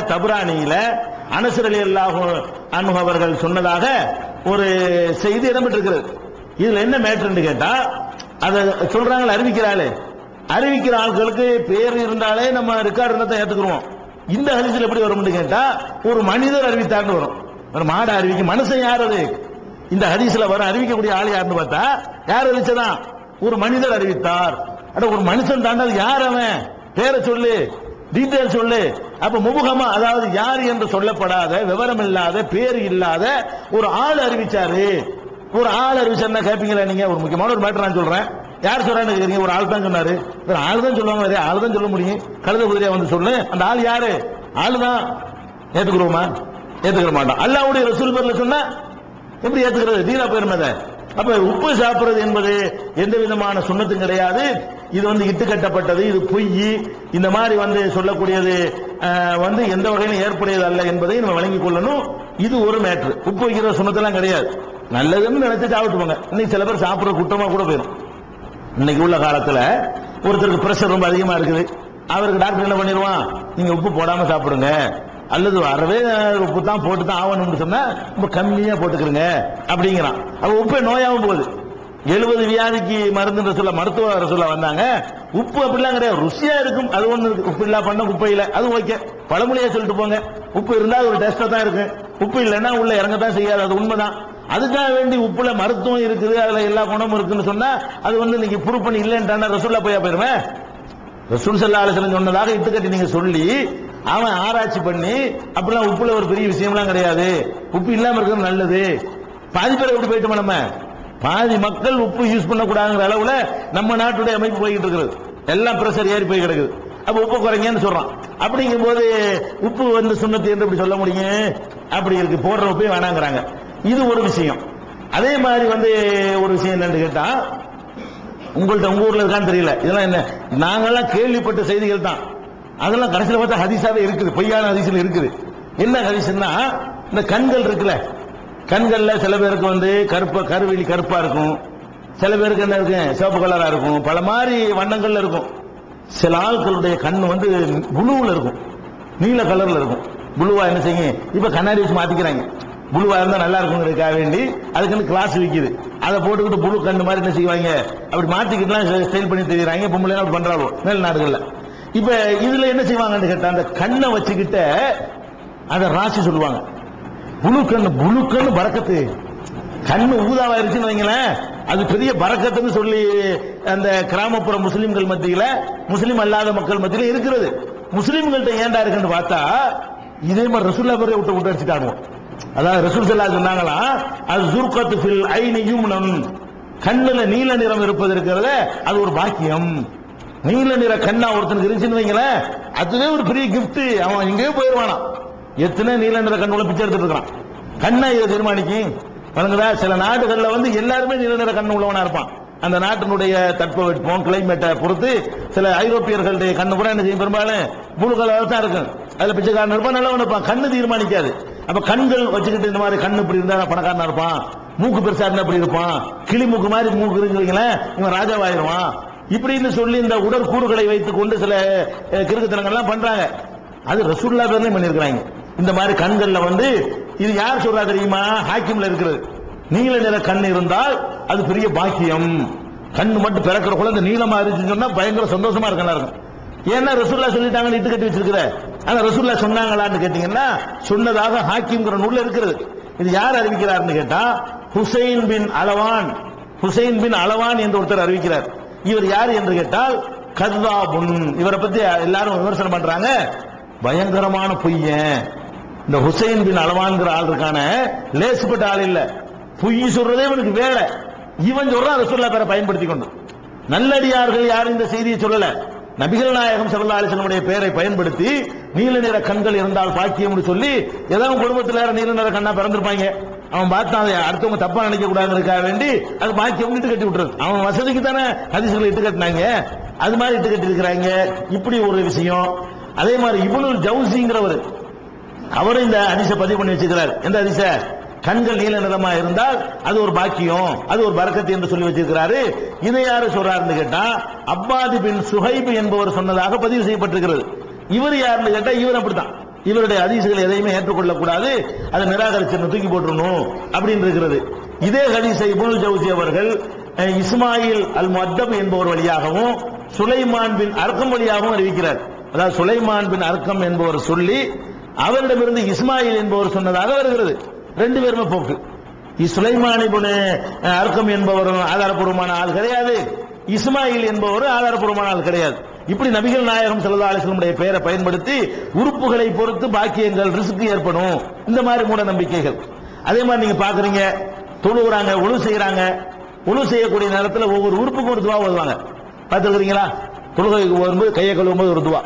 தபுராணியில அனசர் அலி அல்லாஹு அன்ஹு அவர்கள் சொன்னதாக ஒரு செய்தி இடம்பெற்றிருக்கிறது. இதுல என்ன மேட்ருன்னு கேட்டா அதை சொல்றாங்களே அறிவிக்கிறாளே. அறிவிக்கிற ஆட்களுக்கு பேர் இருந்தாலே நம்ம ரெக்கார்டு இருந்தா தான் இந்த ஹரிசில் எப்படி வரும்னு கேட்டா ஒரு மனிதர் அறிவித்தார்னு வரும். ஒரு மாடை அறிவிக்க மனுஷன் யார் அது? இந்த ஹரிசில் வர அறிவிக்கக்கூடிய ஆள் யாருன்னு பார்த்தா யார் அறிவிச்சதான் ஒரு மனிதர் அறிவித்தார். அட ஒரு மனுஷன் தாண்டா யார் அவன்? பேரை சொல்லு டீட்டெயில் சொல்லு. அப்ப முமுகமா அதாவது யார் என்று சொல்லப்படாத விவரம் இல்லாத பேர் இல்லாத ஒரு ஆள் அறிவிச்சாரு. ஒரு ஆள் அறிவிச்சாருன்னா கேட்பீங்களா நீங்க? ஒரு முக்கியமான ஒரு மேட்டர் நான் சொல்றேன். யார் சொல்றான்னு கேக்குறீங்க ஒரு ஆள் தான் சொன்னாரு. ஆள் தான் சொல்லுவாங்க ஆள் தான் சொல்ல முடியும். கழுத குதிரையா வந்து சொல்லு. அந்த ஆள் யாரு? ஆளு தான். ஏத்துக்கிறோமா? ஏத்துக்கிற மாட்டோம் அல்லாவுடைய ரசூல் பேர்ல சொன்னா எப்படி ஏத்துக்கிறது? தீரா போயிருமத அப்ப உப்பு சாப்பிடுறது என்பது எந்த விதமான சுண்ணத்தும் கிடையாது. இது வந்து இட்டு கட்டப்பட்டது இது பொய். இந்த மாதிரி வந்து சொல்லக்கூடியது வந்து எந்த வகையிலும் ஏற்புடையது அல்ல என்பதை நம்ம வழங்கிக் கொள்ளணும். இது ஒரு மேட்ரு உப்பு வைக்கிற சுனத்தெல்லாம் கிடையாது. நல்லதுன்னு நினைச்சு சாப்பிட்டு போங்க இன்னைக்கு சில பேர் சாப்பிட்ற குற்றமா கூட போயிடும். இன்னைக்கு உள்ள காலத்துல ஒருத்தருக்கு பிரஷர் ரொம்ப அதிகமா இருக்குது. அவருக்கு டாக்டர் என்ன பண்ணிடுவான்? நீங்க உப்பு போடாம சாப்பிடுங்க. அல்லது வரவே உப்பு தான் போட்டு தான் ஆகணும்னு சொன்னா ரொம்ப கம்மியா போட்டுக்கிறங்க. அப்படிங்கிறான். அப்ப உப்பே நோயாவும் போகுது. எழுபது வியாதிக்கு மருந்து சொல்ல மருத்துவ சொல்ல வந்தாங்க. உப்பு அப்படிலாம் கிடையாது. ருசியா இருக்கும். அது ஒண்ணு உப்பு இல்லா பண்ண குப்பையில அது ஓகே பழமொழியா சொல்லிட்டு போங்க. உப்பு இருந்தா அது ஒரு டேஸ்டா தான் இருக்கு. உப்பு இல்லைன்னா உள்ள இறங்க தான் செய்யாது. அது உண்மைதான். அதுக்காக வேண்டி உப்புல மருத்துவம் இருக்குது. அதுல எல்லா குணமும் இருக்குன்னு சொன்னா அது வந்து நீங்க ப்ரூவ் பண்ணி இல்லைன்றான ரசூல்லா போயா போயிருவேன் ரசூல் சல்லா அலிஸ்லம் சொன்னதாக இட்டுக்கட்டி நீங்க சொல்லி அவன் ஆராய்ச்சி பண்ணி அப்படிலாம் உப்புல ஒரு பெரிய விஷயம்லாம் கிடையாது. உப்பு இல்லாம இருக்கிறது நல்லது. பாதி பேர் எப்படி போயிட்டோம் நம்ம? பாதி மக்கள் உப்பு யூஸ் பண்ணக்கூடாதுங்கிற அளவுல நம்ம நாட்டுடைய அமைப்பு போய்கிட்டு இருக்கிறது. எல்லாம் பிரஷர் ஏறி போய் கிடக்குது. அப்ப உப்பு குறைங்கன்னு சொல்றான். அப்படிங்கும் போது உப்பு வந்து சுண்ணத்து என்று இப்படி சொல்ல முடியும்? அப்படி இருக்கு. போடுற உப்பே வேணாங்கிறாங்க. இது ஒரு விஷயம். அதே மாதிரி வந்து ஒரு விஷயம் என்னன்னு கேட்டா உங்கள்ட்ட உங்க ஊர்ல இருக்கான்னு தெரியல. இதெல்லாம் என்ன? நாங்கெல்லாம் கேள்விப்பட்ட செய்திகள் தான். அதெல்லாம் கடைசியில் பார்த்தா ஹதீஸாவே இருக்குது. பொய்யான ஹதீஸ்ல இருக்குது. என்ன ஹதீஸ்னா இந்த கண்கள் இருக்குல்ல கண்கள்ல சில பேருக்கு வந்து கருப்பா கருவிழி கருப்பா இருக்கும். சில பேருக்கு என்ன இருக்கும்? சிவப்பு கலரா இருக்கும். பல மாதிரி வண்ணங்கள்ல இருக்கும். சில ஆட்களுடைய கண் வந்து புளுவுல இருக்கும். நீல கலர்ல இருக்கும். புளுவா என்ன செய்யுங்க? இப்ப கண்ணாடி வச்சு மாத்திக்கிறாங்க. புளுவா இருந்தா நல்லா இருக்குங்கிறதுக்காக வேண்டி அதுக்குன்னு கிளாஸ் விற்கிது அதை போட்டுக்கிட்டு புழு கண்ணு மாதிரி என்ன செய்வாங்க? அப்படி மாத்திக்கிட்டுலாம் ஸ்டைல் பண்ணி தெரியுறாங்க. பொம்பளை அப்படி பண்றாங்க மேல் நாடுகள்ல இப்ப இதுல என்ன செய்வாங்கன்னு கேட்டா அந்த கண்ணை வச்சுக்கிட்ட அதை ராசி சொல்லுவாங்க. புழு கண்ணு புழு கண்ணு பறக்கத்து. கண்ணு ஊதாவாயிருச்சுன்னு வைங்களேன். அது பெரிய பறக்கத்துன்னு சொல்லி அந்த கிராமப்புற முஸ்லிம்கள் மத்தியில முஸ்லீம் அல்லாத மக்கள் மத்தியில இருக்கிறது. முஸ்லீம்கள்ட்ட ஏன்டா இருக்குன்னு பார்த்தா இதே மாதிரி ரசூல்லா பேரை விட்டு விட்டு அடிச்சுட்டாங்க. அதாவது ரசூல் செல்லா சொன்னாங்களா அது சுருக்கத்து ஃபில் ஐனி யூம்னம் கண்ணுல நீல நிறம் இருப்பது இருக்கிறத அது ஒரு பாக்கியம். நீல நிற கண்ணா ஒருத்தனுக்கு இருந்துச்சுன்னு வைங்களேன் அதுவே ஒரு பெரிய கிஃப்ட் அவன் எங்கேயோ போயிடுவானா எத்தனை நீல நிற கண்ணுள்ள பிச்சை எடுத்துட்டு இருக்கான் கண்ணை இதை தீர்மானிக்கு. வழங்குதா சில நாடுகளில் வந்து எல்லாருமே நீல நிற கண்ணு உள்ளவனா இருப்பான். அந்த நாட்டினுடைய தட்பவெட்பம் கிளைமேட்டை பொறுத்து சில ஐரோப்பியர்களுடைய கண்ணு கூட என்ன செய்யும் பெரும்பாலும்? முழு கலர் தான் இருக்கும். அதுல பிச்சைக்காரன் இருப்பான் நல்லவன் இருப்பான். கண்ணு தீர்மானிக்காது. அப்ப கண்கள் வச்சுக்கிட்டு இந்த மாதிரி கண்ணு இப்படி இருந்தா பணக்காரனா இருப்பான்? மூக்கு பெருசா இருந்தா இப்படி இருப்பான்? கிளி மூக்கு மாதிரி மூக்கு இருக்குங்களேன் இவன் ராஜாவாயிருவான் இப்படின்னு சொல்லி இந்த உடற்கூறுகளை வைத்துக் கொண்டு சில கிறுக்குத்தனங்கள்லாம் பண்றாங்க. அது ரசூல்லா பேர்லையும் பண்ணிருக்கிறாங்க இந்த மாதிரி கண்கள்ல வந்து இது யார் சொல்றா தெரியுமா? ஹாக்கிம்ல இருக்கிறது நீல நிற கண் இருந்தால் அது பெரிய பாக்கியம். கண்ணு மட்டும் பிறக்கிற குழந்தை நீளமா இருந்துச்சுன்னு சொன்னா பயங்கர சந்தோஷமா இருக்கலாம் இருக்கும் ஏன்னா ரசூல்லா சொல்லிட்டாங்கன்னு இட்டு கட்டி வச்சிருக்கிற. ஆனா ரசூல்லா சொன்னாங்களான்னு கேட்டீங்கன்னா சொன்னதாக ஹாக்கிம்ங்கிற நூல் இருக்கிறது இது யார் அறிவிக்கிறார்னு கேட்டா ஹுசைன் பின் அலவான். ஹுசைன் பின் அலவான் என்று ஒருத்தர் அறிவிக்கிறார். இவர் யார் என்று கேட்டால் கர்தாபுன். இவரை பத்தி எல்லாரும் விமர்சனம் பண்றாங்க. பயங்கரமான பொய்யன். இந்த ஹுசைன் பின் அளவான்கிற ஆள் இருக்கான லேசுப்பட்ட ஆள் இல்ல. பொய் சொல்றதே இவனுக்கு வேலை. இவன் சொல்றான் ரசூல்லா பேரை பயன்படுத்தி கொண்டு நல்லடியார்கள் யாரும் இந்த செய்தியை சொல்லல. நபிகள் நாயகம் ஸல்லல்லாஹு அலிசனுடைய பெயரை பயன்படுத்தி நீல நிற கண்கள் இருந்தால் பாக்கியம் சொல்லி ஏதாவது குடும்பத்தில் நீல நிற கண்ணா பிறந்திருப்பாங்க. அவன் பார்த்தான் அதை அடுத்தவங்க தப்பா நினைக்க கூடாதுக்காக வேண்டி அது பாக்கியம் இட்டு கட்டி விட்டுறது. அவன் வசதிக்கு தானே ஹதிசுகளை இட்டு கட்டினாங்க. அது மாதிரி இட்டு கட்டி இருக்கிறாங்க இப்படி ஒரு விஷயம். அதே மாதிரி இவனு ஜவுசிங்கிறவர் அவரும் இந்த அதிச பதிவு பண்ணி வச்சிருக்கிறார். எந்த அதிச கண்கள் நீல நிறமா இருந்தால் அது ஒரு பாக்கியம் அது ஒரு பரக்கத்து என்று சொல்லி வச்சிருக்கிறாரு. இதை யாரு சொல்றாருன்னு கேட்டா அப்பாதி பின் சுஹைப் என்பவர் சொன்னதாக பதிவு செய்யப்பட்டிருக்கிறது. இவர் யாருன்னு கேட்டா இவர் அப்படித்தான். இவருடைய அதிசுகள் எதையுமே ஏற்றுக்கொள்ளக்கூடாது. அதை நிராகரிச்சு தூக்கி போட்டுறணும் அப்படின்னு இருக்கிறது. இதே ஹதீஸை இப்னுல் ஜவுசி அவர்கள் இஸ்மாயில் அல் முஅத்தப் என்பவர் வழியாகவும் சுலைமான் பின் அர்க்கம் வழியாகவும் அறிவிக்கிறார். அதாவது சுலைமான் பின் அர்க்கம் என்பவர் சொல்லி அவரிடமிருந்து இஸ்மாயில் என்பவர் சொன்னதாக வருகிறது. ரெண்டு பேருமே போக்கு. சுலைமான் இப்னு அர்க்கம் என்பவர் ஆதாரப்பூர்வமான ஆள் கிடையாது. இஸ்மாயில் என்பவர் ஆதாரப்பூர்வமான ஆள் கிடையாது. இப்படி நபிகள் நாயகம் செல்லதா அலிஸ்லமுடைய பெயரை பயன்படுத்தி உறுப்புகளை பொறுத்து பாக்கியங்கள் ரிஸ்க் ஏற்படும். இந்த மாதிரி மூட நம்பிக்கைகள். அதே மாதிரி நீங்க பாக்குறீங்க தொழுகிறாங்க ஒழு செய்யறாங்க ஒழு செய்யக்கூடிய நேரத்தில் ஒவ்வொரு உறுப்புக்கும் ஒரு துவா ஓதுவாங்க பார்த்துருக்கிறீங்களா தொழுகைக்கு வரும்போது கையை கழுவும் போது ஒரு துவா.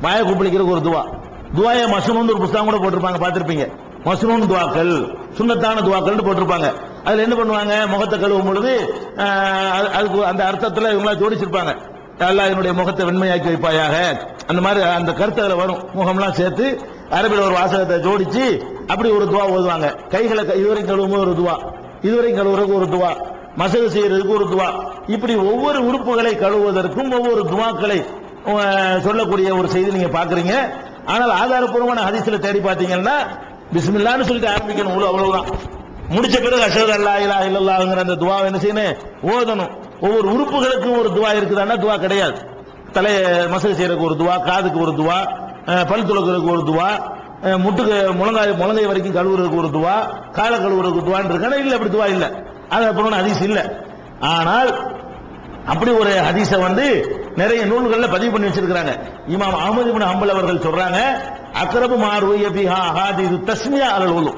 வாயை கூப்பிடிக்கிறதுக்கு ஒரு துவா. துவாய மசனூன்னு ஒரு புஸ்தகம் கூட போட்டிருப்பாங்க பார்த்திருப்பீங்க. மசனூன் துவாக்கள் சுண்ணத்தான துவாக்கள்னு போட்டிருப்பாங்க. அதுல என்ன பண்ணுவாங்க? முகத்தை கழுவும் பொழுது அது- அதுக்கு அந்த அர்த்தத்துல இவங்களா ஜோடிச்சிருப்பாங்க. அல்லாஹ் என்னுடைய முகத்தை வெண்மையாக்கி வைப்பாயாக? அந்த மாதிரி அந்த கருத்துகளை வரும். முகம்லாம் சேர்த்து அரபில் ஒரு வாசகத்தை ஜோடிச்சு அப்படி ஒரு துவா ஓதுவாங்க. கைகளை க- கழுவும் ஒரு துவா இதுவரை கழுவுறதுக்கு ஒரு துவா மசகு செய்யறதுக்கு ஒரு துவா. இப்படி ஒவ்வொரு உறுப்புகளை கழுவுவதற்கும் ஒவ்வொரு துவாக்களை சொல்லக்கூடிய ஒரு செய்தி நீங்க பாக்குறீங்க ஆனால் ஆதாரப்பூர்வமான ஹதீஸ்ல தேடி பார்த்தீங்கன்னா பிஸ்மில்லான்னு சொல்லிட்டு ஆரம்பிக்கணும் அவ்வளோ அவ்வளவுதான். முடிச்ச பிறகு அஷத் அல்லா இலா இல்லாங்கிற அந்த துவா என்ன செய்யணும்? ஓதணும். ஒவ்வொரு உறுப்புகளுக்கும் ஒரு துவா இருக்குதான்னா துவா கிடையாது. தலையை மசகு செய்யறதுக்கு ஒரு துவா காதுக்கு ஒரு துவா பல் துளக்குறதுக்கு ஒரு துவா முட்டுக்கு முழங்காய் முழங்கை வரைக்கும் கழுவுறதுக்கு ஒரு துவா காலை கழுவுறதுக்கு துவான்னு இருக்கானா இல்ல அப்படி துவா இல்ல. அது அப்புறம் ஹதீஸ் இல்ல. ஆனால் அப்படி ஒரு ஹதீஸை வந்து நிறைய நூல்கள்ல பதிவு பண்ணி வச்சிருக்கிறாங்க. இமாம் அகமது இப்னு அம்பல் அவர்கள் சொல்றாங்க அக்ரபு மாருய இது தஸ்மியா அலல் உலு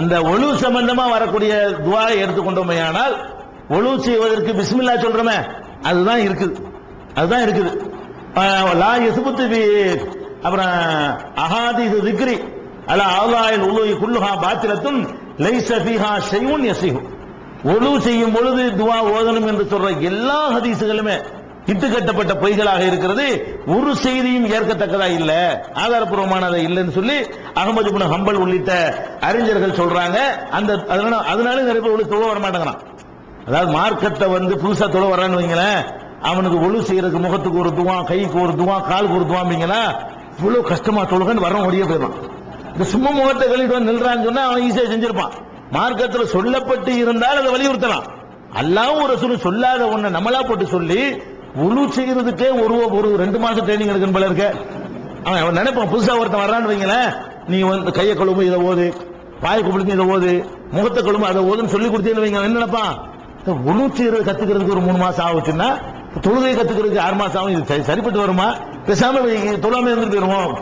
அந்த ஒழு சம்பந்தமா வரக்கூடிய துவாரை எடுத்துக்கொண்டோமேயானால் ஒழு செய்வதற்கு பிஸ்மில்லா சொல்றோமே அதுதான் இருக்குது. அதுதான் இருக்குது. லா யசுபுத்து பி அப்புறம் இது திக்ரி. அல ஆலாயில் உலு குல்லுஹா பாத்திரத்தும் லைச ஃபீஹா செய்யும் யசிஹு ஒழு செய்யும் பொழுது துவா ஓதணும் என்று சொல்ற எல்லா ஹதீசுகளுமே இட்டுக்கட்டப்பட்ட பொய்களாக இருக்கிறது. ஒரு செய்தியும் ஏற்கத்தக்கதா இல்ல. ஆதாரப்பூர்வமானதா இல்லைன்னு சொல்லி அகமது இப்னு ஹம்பல் உள்ளிட்ட அறிஞர்கள் சொல்றாங்க. அந்த அதனால அதனால நிறைய பேர் ஒழு தொழ வர மாட்டேங்கிறான் அதாவது மார்க்கத்தை வந்து புதுசா தொழ வர்றான்னு வைங்களேன். அவனுக்கு ஒழு செய்யறதுக்கு முகத்துக்கு ஒரு துவான் கைக்கு ஒரு துவான் காலுக்கு ஒரு துவாம்பிங்களா இவ்வளவு கஷ்டமா தொழுகன்னு வரம் ஓடியே போயிடுவான். இந்த சும்மா முகத்தை கழிட்டு வந்து நில்றான்னு சொன்னா அவன் ஈஸியா செஞ்சிருப்பான். மார்க்கத்துல சொல்லப்பட்டு இருந்தால் அதை வலியுறுத்தலாம். அல்லாவும் ஒரு சொல்லு சொல்லாத ஒண்ணு நம்மளா போட்டு சொல்லி உழு செய்யறதுக்கே ஒரு ஒரு ரெண்டு மாசம் ட்ரைனிங் எடுக்கணும் போல இருக்க. அவன் அவன் நினைப்பான் புதுசா ஒருத்தன் வர்றான்னு வைங்களேன். நீ வந்து கையை கழுவு இதை ஓது. பாய் குப்பிடிக்கு இதை ஓது. முகத்தை கழுவு அதை ஓதுன்னு சொல்லி கொடுத்தீங்கன்னு வைங்க என்ன நினைப்பான்? உழு செய்யறது கத்துக்கிறதுக்கு ஒரு மூணு மாசம் ஆகுச்சுன்னா தொழுகை கத்துக்கிறதுக்கு ஆறு மாசம் ஆகும். இது சரி- சரிப்பட்டு வருமா? பேசாம தொழாம இருந்துட்டு போயிருவோம்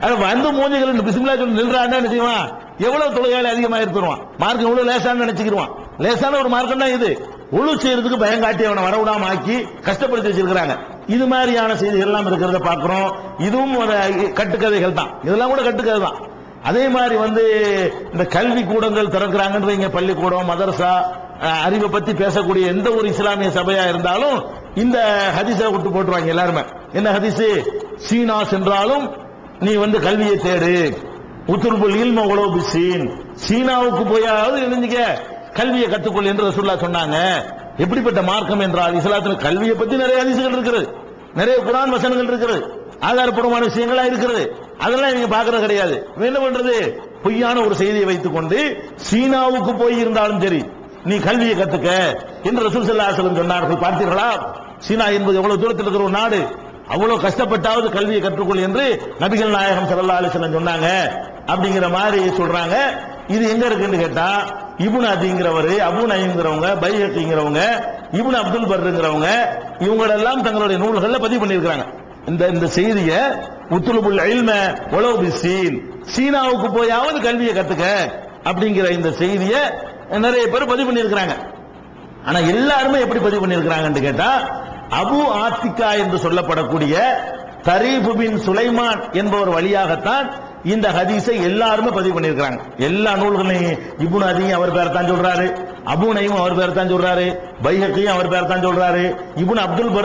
அது வந்து மூஞ்சிகள் பிசிமிலா சொல்லி நின்றான்னு என்ன எவ்வளவு தொழுகையால அதிகமாக இருந்துருவான் மார்க் எவ்வளவு லேசான்னு நினைச்சுக்கிருவான் லேசான ஒரு மார்க்கம் தான் இது. ஒழு செய்யறதுக்கு பயம் காட்டி அவனை வரவிடாம ஆக்கி கஷ்டப்படுத்தி வச்சிருக்கிறாங்க. இது மாதிரியான செய்திகள் எல்லாம் இருக்கிறத பார்க்கிறோம். இதுவும் ஒரு கட்டுக்கதைகள் தான். இதெல்லாம் கூட கட்டுக்கதை தான். அதே மாதிரி வந்து இந்த கல்வி கூடங்கள் திறக்கிறாங்கன்றீங்க பள்ளிக்கூடம் மதரசா அறிவை பத்தி பேசக்கூடிய எந்த ஒரு இஸ்லாமிய சபையா இருந்தாலும் இந்த ஹதீஸை விட்டு போட்டுருவாங்க எல்லாருமே. என்ன ஹதீஸ்? சீனா சென்றாலும் நீ வந்து கல்வியை தேடு. உத்துருபுல் இல்ம உளவு சீன் சீனாவுக்கு போயாவது எழுந்துக்க. கல்வியை கற்றுக்கொள் என்று ரசூல்லா சொன்னாங்க. எப்படிப்பட்ட மார்க்கம் என்றால் இஸ்லாத்தில் கல்வியை பத்தி நிறைய அதிசயங்கள் இருக்கிறது நிறைய குரான் வசனங்கள் இருக்கிறது ஆதாரப்பூர்வமான விஷயங்களா இருக்கிறது அதெல்லாம் நீங்க பாக்குறது கிடையாது. என்ன பண்றது? பொய்யான ஒரு செய்தியை வைத்துக் கொண்டு சீனாவுக்கு போய் இருந்தாலும் சரி நீ கல்வியை கத்துக்க என்று ரசூல் சல்லா சொன்னார்கள். பார்த்தீர்களா? சீனா என்பது எவ்வளவு தூரத்தில் இருக்கிற ஒரு நாடு. அவ்வளவு கஷ்டப்பட்டாவது கல்வியை கற்றுக்கொள் என்று நபிகள் நாயகம் சல்லா அலைஹி சொன்னாங்க. அப்படிங்கிற மாதிரி சொல்றாங்க. இது எங்க இருக்குன்னு கேட்டா இபுன் அதிங்கிறவர் அபு நயம்ங்கிறவங்க பைஹக்கிங்கிறவங்க இபுன் அப்துல் பர்ங்கிறவங்க இவங்களெல்லாம் தங்களுடைய நூல்களில் பதிவு பண்ணியிருக்கிறாங்க. இந்த இந்த செய்தியை உத்துலுபுல் அயில்ம உளவு சீன் சீனாவுக்கு போயாவது கல்வியை கத்துக்க அப்படிங்கிற இந்த செய்தியை நிறைய பேர் பதிவு பண்ணியிருக்கிறாங்க. ஆனா எல்லாருமே எப்படி பதிவு பண்ணியிருக்கிறாங்கன்னு கேட்டா அபு ஆத்திகா என்று சொல்லப்படக்கூடிய தரீபு பின் சுலைமான் என்பவர் வழியாகத்தான் இந்த ஹதீஸை எல்லாருமே பதிவு பண்ணியிருக்கிறாங்க. எல்லா நூல்களையும் இபுன் அதியும் அவர் பேர் தான் சொல்றாரு. அபுனையும் அவர் பேர் தான் சொல்றாரு. பைஹக்கையும் அவர் பேர் தான் சொல்றாரு. இபுன் அப்துல் பர்